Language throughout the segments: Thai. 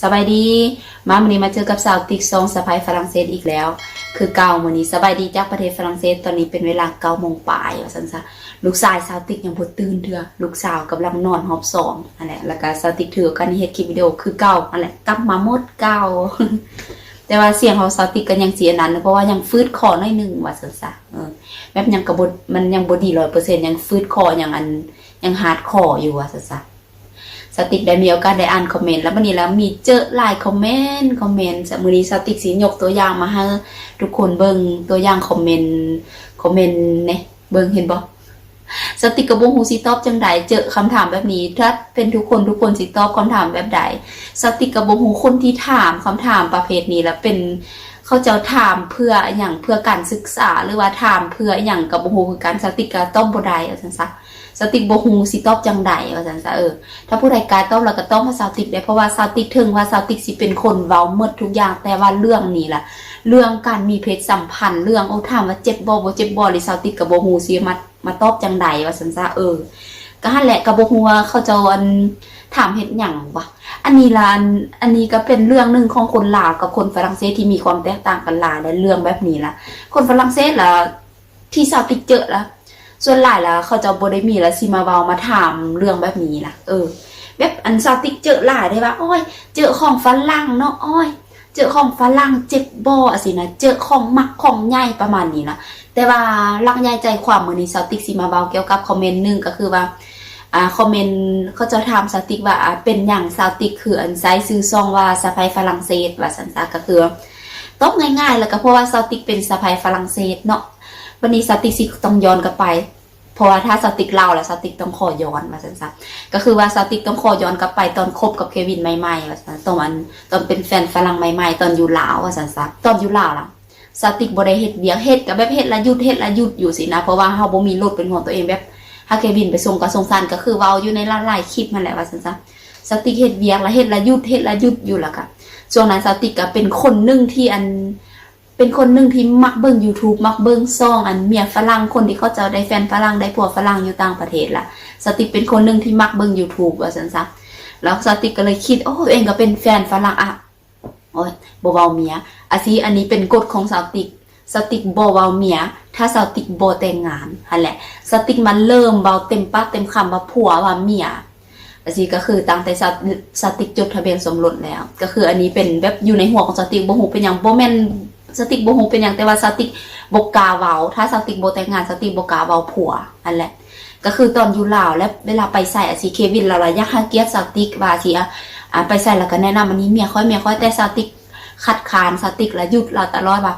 สบายดี มาวันนี้มาเจอกับสาวติ๊กซองสะพายฝรั่งเศสอีกแล้ว คือเก่าวันนี้สบายดีจากประเทศฝรั่งเศสตอนนี้เป็นเวลาเก้าโมงปลายว่าสันซะลูกชายสาวติ๊กยังบ่ตื่นเถื่อลูกสาวกำลังนอนหอบสองอันแหละแล้วก็สาวติ๊กถือกันเฮ็ดคลิปวิดีโอคือเก่าอันแหละกลับมาหมดเก่าแต่ว่าเสียงของสาวติ๊กก็ยังเสียนั้นเพราะว่ายังฟืดคอหน่อยหนึงว่าสันซะแบบยังกระบดมันยังบดี100%ยังฟืดคออยังอันยังฮาร์ดคออยู่ว่าสันซะ สติกได้มีโอกาสได้อ่านคอมเมนต์แล้ววันนี้แล้วมีเจอหลายคอมเมนต์คอมเมนต์สมือนี้สติกสียกตัวอย่างมาให้ทุกคนเบิ่งตัวอย่างคอมเมนต์คอมเมนต์เนี่ยเบิ่งเห็นบ่สติกกระบงฮูสิตอบจังใดเจอคำถามแบบนี้ ถ้าเป็นทุกคนทุกคนสิตอบคำถามแบบใดสติกกระบงฮูคนที่ถามคำถามประเภทนี้แล้วเป็นเขาจะถามเพื่ออย่างเพื่อการศึกษาหรือว่าถามเพื่ออย่างกระบงฮูคือการสติกกระต้มบ่ได้เอาซั่นซะ สติกบ่ฮูสิตอบจังใดว่าซั่นซะเออถ้าผู้ใดการต้องเราก็ต้องมาซาวติกได้เพราะว่าซาวติกถึงว่าซาวติกสิเป็นคนเว้าหมดทุกอย่างแต่ว่าเรื่องนี้ล่ะ เรื่องการมีเพศสัมพันธ์เรื่องโอ้ถามว่าเจ็บบ่บ่เจ็บบ่หรือซาวติกกับบ่ฮู้สิมามาตอบจังใดว่าซั่นซะเออก็หั่นแหละก็บ่ฮู้ว่าเขาจะอันถามเฮ็ดหยังวะอันนี้ล่ะอันนี้ก็เป็นเรื่องหนึงของคนลาวกับคนฝรั่งเศสที่มีความแตกต่างกันหลายและเรื่องแบบนี้ล่ะคนฝรั่งเศสล่ะที่ซาวติกเจอล่ะ ส่วนหลายแล้วเขาจะบ่ได้มีแล้วสิมาเว้ามาถามเรื่องแบบนี้ล่ะ เออ แบบอันซาติกเจอหลายได้ว่าอ้อย เจอของฝรั่งเนาะอ้อย เจอของฝรั่งเจ็บบ่อสินะเจอของมักของใหญ่ประมาณนี้นะแต่ว่าลักใหญ่ใจความมือนี้ซาติกสิมาเว้าเกี่ยวกับคอมเมนต์หนึงก็คือว่าอ่าคอมเมนต์เขาจะถามซาติกว่าเป็นหยังซาติกคืออันไซซื้อซองว่าสะพายฝรั่งเศสว่าซั่นซะก็คือตอบง่ายๆ แล้วก็เพราะว่าซาติกเป็นสะพายฝรั่งเศสเนาะ วันนี้ซาติกสิต้องย้อนกลับไปเพราะว่าถ้าสติกเล่าแล้วสติกต้องขอย้อนมาสันสัก็คือว่าสติกต้องขอย้อนกลับไปตอนคบกับเควินใหม่ๆว่าสันตอนันตอนเป็นแฟนฝรั่งใหม่ๆ ตอนอยู่ลาวว่าสันสัตอนอยู่ลาวล่ะสติกบ่ได้เฮ็ดเวียกเฮ็ดกับแบบเฮ็ดละยุดเฮ็ดละยุดอยู่สินะเพราะว่าเฮาบ่มีรถเป็นของตัวเองแบบถ้าเควินไปส่งก็สงสารก็คือเว้าอยู่ในหลายๆคลิปนั่นแหละว่าสันซะสติกเฮ็ดเวียกละเฮ็ดละยุดเฮ็ดละยุดอยู่แล้วก็ช่วงนั้นสติกก็เป็นคนนึงที่อัน เป็นคนหนึ่งที่มักเบิ่ง YouTube มักเบิ่งซ่อง อันเมียฝรั่งคนที่เขาจะได้แฟนฝรั่งได้ผัวฝรั่งอยู่ต่างประเทศล่ะ สติเป็นคนหนึ่งที่มักเบิ่ง YouTube ว่าซั่นซะแล้วสติก็เลยคิดโอ้เองก็เป็นแฟนฝรั่งอะโอ้ยบเว้าเมียอาซีอันนี้เป็นกฎของสติกสติกบเว้าเมีย ถ้าสติกบ่แต่งงานหันแหละ สติกมันเริ่มเว้าเต็มปากเต็มคำว่าผัวว่าเมียอันนี้ก็คือตั้งแต่สติกจดทะเบียนสมรสแล้ว ก็คืออันนี้เป็นแบบอยู่ในหัวของสติกบ่ฮู้เป็นหยังบ่แม่น สติกบ่ฮู้เป็นหยังแต่ว่าสติกบ่กาเวาถ้าสติกบ่แต่งงานสติกบ่กาเวาผัวอันแหละ ก็คือตอนอยู่ลาวและเวลาไปใส่สีเควินเราละยากให้เกียรติสติกว่าสิอะไปใส่แล้วก็แนะนำอันนี้เมียค่อยเมียค่อยแต่สติกคัดค้านสติกและหยุดเราตลอดว่า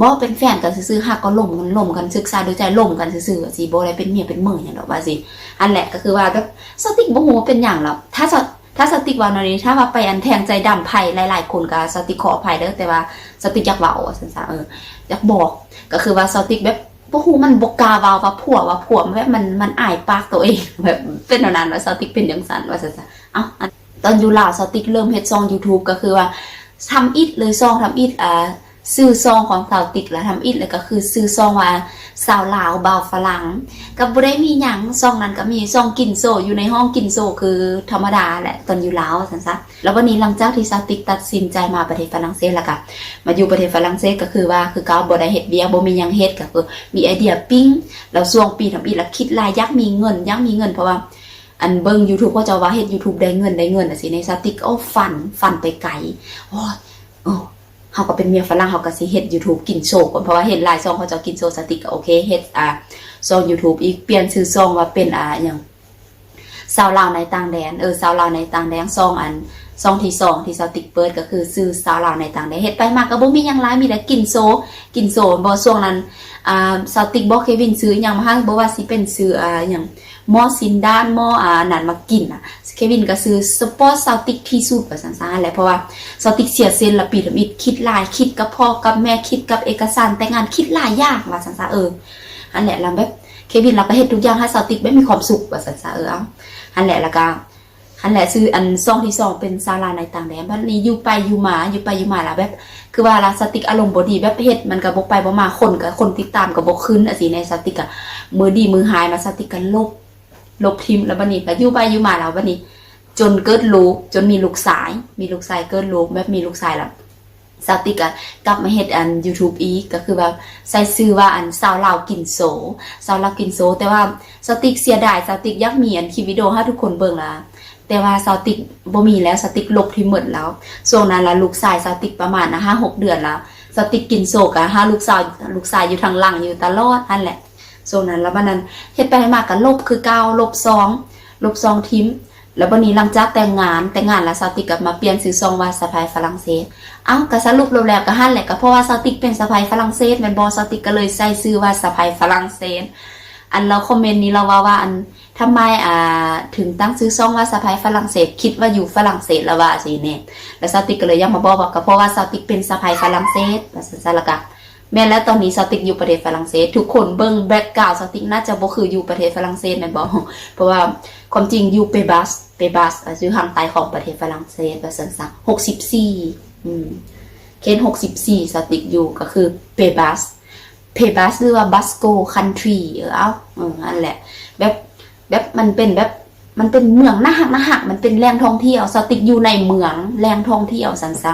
บ่เป็นแฟนกันซื่อๆฮักก็ล่มกันล่มกันศึกษาดูใจล่มกันซื่อๆสิบ่ได้เป็นเมียเป็นเมยหยังดอกว่าสิอันแหละก็คือว่าแบบสติกบ่ฮู้ว่าเป็นหยังหรอถ้าส ถ้าสติกว่าวนอยนี้ถ้าว่าไปอันแทงใจดำไผ่หลาย ๆ คนก็สติกขออภัยเด้อแต่ว่าสติกอยากเว้าวสันสาเอออยากบอกก็คือว่าสติกแบบบ่ฮู้มันบกกาวาว่าผัวว่าผัวแบบมันมันอายปากตัวเองแบบเป็นนานว่าสติกเป็นจังซั่นว่าซั่นเอ้าตอนอยู่ลาวสติกเริ่มเฮ็ดซอง YouTube ก็คือว่าทำอิดเลยซองทำอิดอ่า ซื้อซองของสาวติกแล้วทำอิฐแล้วก็คือซื้อซองว่าสาวลาวบ่าวฝรั่งก็บ่ได้มีหยังซองนั้นก็มีซองกินโซอยู่ในห้องกินโซคือธรรมดาแหละตอนอยู่ลาวซั่นซะแล้ววันนี้หลังจากที่ซาวติกตัดสินใจมาประเทศฝรั่งเศสแล้วก็มาอยู่ประเทศฝรั่งเศสก็คือว่าคือเขาบ่ได้เฮ็ดเวียบ่มีหยังเฮ็ดก็คือมีไอเดียปิ้งแล้วช่วงปีทำอีกแล้วคิดลายยากมีเงินยากมีเงินเพราะว่าอันเบิ่ง YouTube ก็จะว่าเฮ็ด YouTube ได้เงินได้เงินน่ะสิในซาติกโอ้ฝันฝันไปไกลโอ้ เฮาก็เป็นเมียฝรั่งเฮาก็สิเฮ็ด YouTube กินโชว์ก่อนเพราะว่าเห็นหลายซองเขาจะกินโชว์สติกก็โอเคเฮ็ดอ่าซอง YouTube อีกเปลี่ยนชื่อซองว่าเป็นอ่าอย่างสาวลาวในต่างแดนเออสาวลาวในต่างแดนซองอันซองที่สองที่สาวติ๊กเปิดก็คือซื้อสาวลาวในต่างแดนเฮ็ดไปมากก็บ่มีหยังหลายมีแต่กินโซ กินโซบ่ช่วงนั้นอ่าสาวติ๊กบ่เควินซื้อหยังมาให้บ่ว่าสิเป็นซื้ออ่าหยังหมอซินด้านหมออ่านั่นมากินอะ เควินก็ซื้อสปอร์ตสาวติ๊กที่สุดว่าซั่นๆแหละเพราะว่าสาวติ๊กเสียเซนละปีละมิดคิดลายคิดกับพ่อกับแม่คิดกับเอกสารแต่งงานคิดลายยางว่าซั่นๆเอออันแหละแล้วแบบเควินเราก็เฮ็ดทุกอย่างให้สาวติ๊กไม่มีความสุขว่าซั่นซะเออเอาหันแหละแล้วก็หันแหละซื้ออันซองที่สองเป็นซาลาในต่างแดนบัดนี้อยู่ไปอยู่มาอยู่ไปอยู่มาแล้วแบบ คือว่าลาสติกอารมณ์บดีแบบเฮ็ดมันก็บ่ไปบ่มาคนก็คนติดตามก็บ่ขึ้นอะสิในสติกอะมือดีมือหายมาสติกก็ลบ ลบทิมแล้วบัดนี้ก็อยู่ไปอยู่มาแล้วบัดนี้ จนเกิดลูกจนมีลูกสาย มีลูกสายเกิดลูกแบบมีลูกสายแล้วสาวติกะกลับมาเฮ็ดอัน YouTube อีกก็คือแบบใส่ชื่อว่าอันสาวลาวกินโซสาวลาวกินโซ แต่ว่าสาวติกเสียดายสาวติกยากมีอันคลิปวิดีโอให้ทุกคนเบิ่งละแต่ว่าสาวติกบ่มีแล้วสาวติกลบที่หมดแล้วช่วงนั้นละลูกชายสาวติกประมาณนะห้าหกเดือนแล้วสาวติกกินโซกะหาลูกสาวลูกชายอยู่ทางหลังอยู่ตลอดนั่นแหละ ช่วงนั้นแล้ววันนั้นเฮ็ดไปให้มากก็ลบคือเก่าลบสองลบสองทิมแล้ววันนี้หลังจากแต่งงานแต่งงานแล้วสาวติกกลับมาเปลี่ยนซื้อซองว่าสะพายฝรั่งเศสเอ้าก็สรุปแล้วก็หั่นแหละก็เพราะว่าสาวติกเป็นสะพายฝรั่งเศสแม่นบ่สาวติกก็เลยใส่ชื่อว่าสะพายฝรั่งเศสอันเราคอมเมนต์นี้เราว่าว่าอันทำไมอ่าถึงตั้งซื้อซองว่าสะพายฝรั่งเศส คิดว่าอยู่ฝรั่งเศสแล้วว่าสิเนี่ยแล้วสาวติกก็เลยยังมาบอกว่าก็เพราะว่าสาวติกเป็นสะพายฝรั่งเศสว่าซั่นๆแล้วก็ แม่แล้วตอนนี้สติกอยู่ประเทศฝรั่งเศส ทุกคนเบิ่งแบ็คกราวสติกน่าจะบ่คืออยู่ประเทศฝรั่งเศสแม่นบ่เพราะว่าความจริงอยู่เปบัสเปบัสอยู่ทางใต้ของประเทศฝรั่งเศสว่าซั่นซะ64อืมเคน64สติกอยู่ก็คือเปบัสเปบัสหรือว่าบัสโกคันทรีเออเอาเออนั่นแหละแบบแบบมันเป็นแบบมันเป็นเมืองน่าหักน่าหักมันเป็นแหล่งท่องเที่ยวสติกอยู่ในเมืองแหล่งท่องเที่ยวสันซะ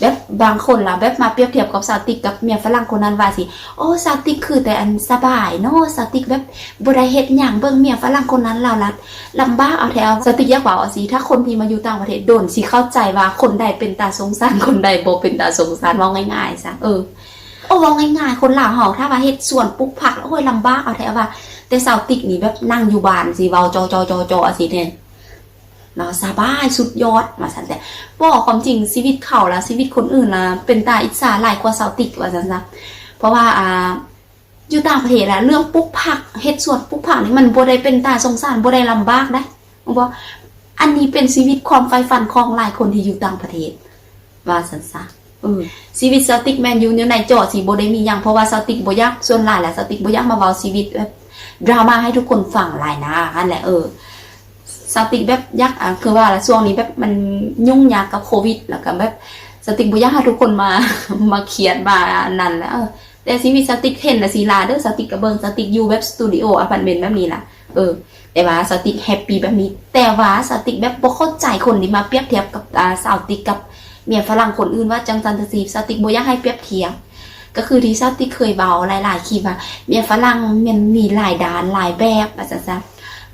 แบบบางคนล่ะแบบมาเปรียบเทียบกับสาติกกับเมียฝรั่งคนนั้นว่าสิโอ้สาติกคือแต่อันสบายเนาะสาติกแบบบ่ได้เฮ็ดหยังเบิ่งเมียฝรั่งคนนั้นเราลัดลำบากเอาแถวสาติกอยากว่าเอาสิถ้าคนที่มาอยู่ต่างประเทศโดนสิเข้าใจว่าคนใดเป็นตาสงสารคนใดบ่เป็นตาสงสารว่าง่ายๆซะเออโอ้ว่าง่ายๆคนลาวเฮาถ้าว่าเฮ็ดสวนปลูกผักแล้วโอ้ยลำบากเอาแถวว่า แต่สาวติกนี่แบบนั่งอยู่บ้านสิเว้าจอจอจอจอสิเนี่ย เนาะสบายสุดยอดว่าซั่นแต่บ่ความจริงชีวิตเขาละชีวิตคนอื่นละเป็นตาอิจฉาหลายกว่าสาวติกว่าซั่นซะเพราะว่าอ่าอยู่ต่างประเทศอะเรื่องปลูกผักเฮ็ดสวนปลูกผักนี่มันบ่ได้เป็นตาสงสารบ่ได้ลำบากได้บ่อันนี้เป็นชีวิตความใฝ่ฝันของหลายคนที่อยู่ต่างประเทศ ว่าซั่นซะเออชีวิตสติกแมนอยู่ในจอสิบ่ได้มีหยังเพราะว่าสติกบ่อยากส่วนหลายแหละสติกบ่อยากมาเว้าชีวิตแบบดราม่าให้ทุกคนฟังหลายนะนั่นแหละเออ สติกแบบยากอะคือว่าละช่วงนี้แบบมันยุ่งยากกับโควิด แล้วก็แบบสติกบ่อยากให้ทุกคนมามาเขียนมานั่นและเออแต่ชีวิสติกเห็นนะสีลาเด้อสติกกระเบิงสติกอยู่แบบสตูดิโออพาร์ตเมนต์แบบนี้ล่ะเออ แต่ว่าสติกแฮปปี้แบบนี้ แต่ว่าสติกแบบบ่เข้าใจคนที่มาเปรียบเทียบกับอ่าสาวติกกับเมียฝรั่งคนอื่นว่าจังจันทซีสติกบ่อยากให้เปรียบเทียบก็คือที่สติกเคยเบาหลายๆคลิปว่าเมียฝรั่งมันมีหลายด้านหลายแบบว่าจังซั่น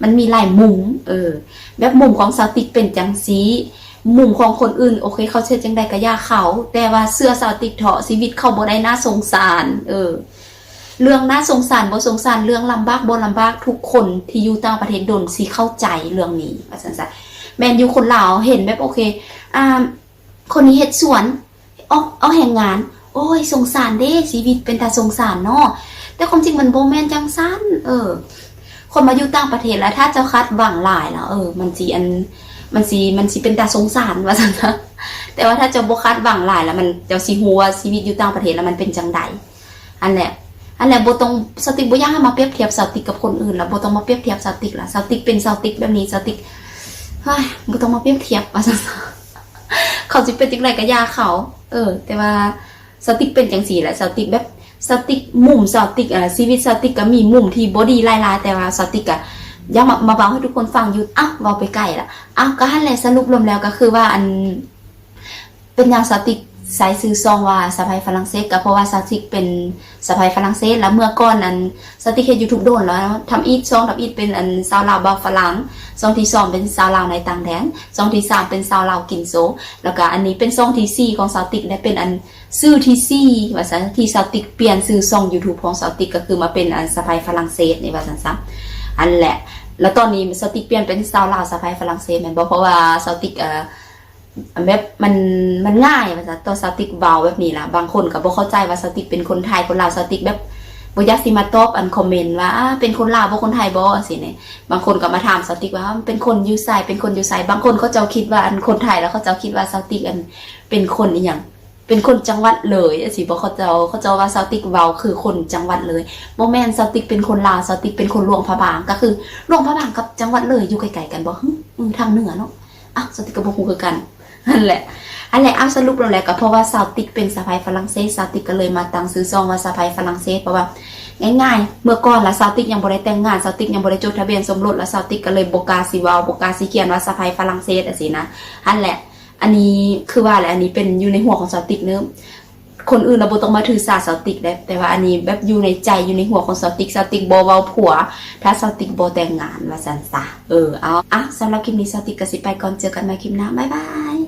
มันมีหลายมุม เออ แบบมุมของสาติกเป็นจังซีมุมของคนอื่น โอเค เขาเชื่อจังใดก็ย่าเขา แต่ว่าเสื้อสาติกเถาะชีวิตเขาบ่ได้น่าสงสาร เออ เรื่องน่าสงสารบ่สงสารเรื่องลำบากบ่ลำบากทุกคนที่อยู่ต่างประเทศโดนสิเข้าใจเรื่องนี้ว่าซั่นซะแม่นอยู่คนลาวเห็นแบบโอเค อ่า คนนี้เฮ็ดสวนเอาเอาแห่งงาน โอ้ยสงสารเด้ชีวิตเป็นตาสงสารเนาะแต่ความจริงมันบ่แม่นจังซั่นเออ คนมาอยู่ต่างประเทศแล้วถ้าเจ้าคัดหวังหลายแล้ว เออ มันสิอัน มันสิมันสิเป็นตาสงสารว่าซั่นะแต่ว่าถ้าเจ้าบคัดหวังหลายแล้วมันเจ้าสิฮู้ว่าชีวิตอยู่ต่างประเทศแล้วมันเป็นจังไดอันแหละอันแหละบ่ต้องสติกบ่ากให้มาเปรียบเทียบสติกกับคนอื่นแล้วบ่ต้องมาเปรียบเทียบสติกละสติกเป็นสติกแบบนี้สติกเฮ้ยบ่ต้องมาเปรียบเทียบว่าซั่นะเขาสิเป็นจังไดก็อย่าเขา เออ แต่ว่าสติกเป็นจังซี่แหละสติกแบบ สติกมุมสติกอะชีวิตสติกก็มีมุมที่บอดีหลายๆแต่ว่าสติกอะอยังมามาเว้าให้ทุกคนฟังอยู่อ้าวเว้าไปไกลละอ้าวก็หั่นแหละสรุปรวมแล้วก็คือว่าอันเป็นอย่างสติก สายซื้อซองว่าสะพายฝรั่งเศสก็เพราะว่าสติกเป็นสะพายฝรั่งเศส แล้วเมื่อก่อนนั้นสติกเฮ็ดยูทูบโดนแล้วทำอีทซองทำอีทเป็นอันสาวลาวบาฝรั่งซองที่สองเป็นสาวลาวในต่างแดนซองที่สามเป็นสาวลาวกินโซ แล้วก็อันนี้เป็นซองที่สี่ของสาติกได้เป็นอันซื้อที่สี่ว่าซั่นที่สาติกเปลี่ยนซื้อซอง YouTube ของสาติกก็คือมาเป็นอันสะพายฝรั่งเศสในว่าซันซะอันแหละ แล้วตอนนี้สาติกเปลี่ยนเป็นสาวลาวสะพายฝรั่งเศสแม่นบ่เพราะว่าสาติกเอ่อ แบบมันมันง่ายว่าซะตัวสติกเบาแบบนี้ล่ะ บางคนก็บ่เข้าใจว่าสติกเป็นคนไทยคนลาวสติกแบบบ่ยากสิมาตอบอันคอมเมนต์ว่าเป็นคนลาวบ่คนไทยบ่สิเนี่ยบางคนก็มาถามสติกว่าเป็นคนยูไสเป็นคนยูไสบางคนเขาเจ้าคิดว่าอันคนไทยแล้วเขาเจ้าคิดว่าสติกอันเป็นคนอีหยังเป็นคนจังหวัดเลยสิบ่เขาเจ้าเขาเจ้าว่าสติกเว้าคือคนจังหวัดเลยบ่แม่นสติกเป็นคนลาวสติกเป็นคนหลวงพระบางก็คือหลวงพระบางกับจังหวัดเลยอยู่ไกลๆกันบ่หึอืมทางเหนือเนาะอ้าวสติกก็บ่ฮู้คือกัน นั่นแหละอันแหละเอาสรุปลงแล้วก็เพราะว่าสาวติกเป็นสะพายฝรั่งเศสสาวติกก็เลยมาตั้งซื้อซองว่าสะพายฝรั่งเศสเพราะว่าง่ายๆ เมื่อก่อนละซาวติกยังบ่ได้แต่งงานซาวติกยังบ่ได้จดทะเบียนสมรสแล้วซาวติกก็เลยบกาสิเว้าบ่กาสิเขียนว่าสะใภ้ฝรั่งเศสจังซี่นะอันแหละ อันนี้คือว่าแหละอันนี้เป็นอยู่ในหัวของซาวติกเนื้อคนอื่นเราบต้องมาถือสาซาวติกได้แต่ว่าอันนี้แบบอยู่ในใจอยู่ในหัวของซาวติกซาวติกบ่เว้าผัว ถ้าซาวติกบ่แต่งงานว่าซั่นซะเออเอาอะสำหรับคลิปนี้ซาวติกก็สิไปก่อนเจอกันใหม่คลิปหน้าบ๊ายบาย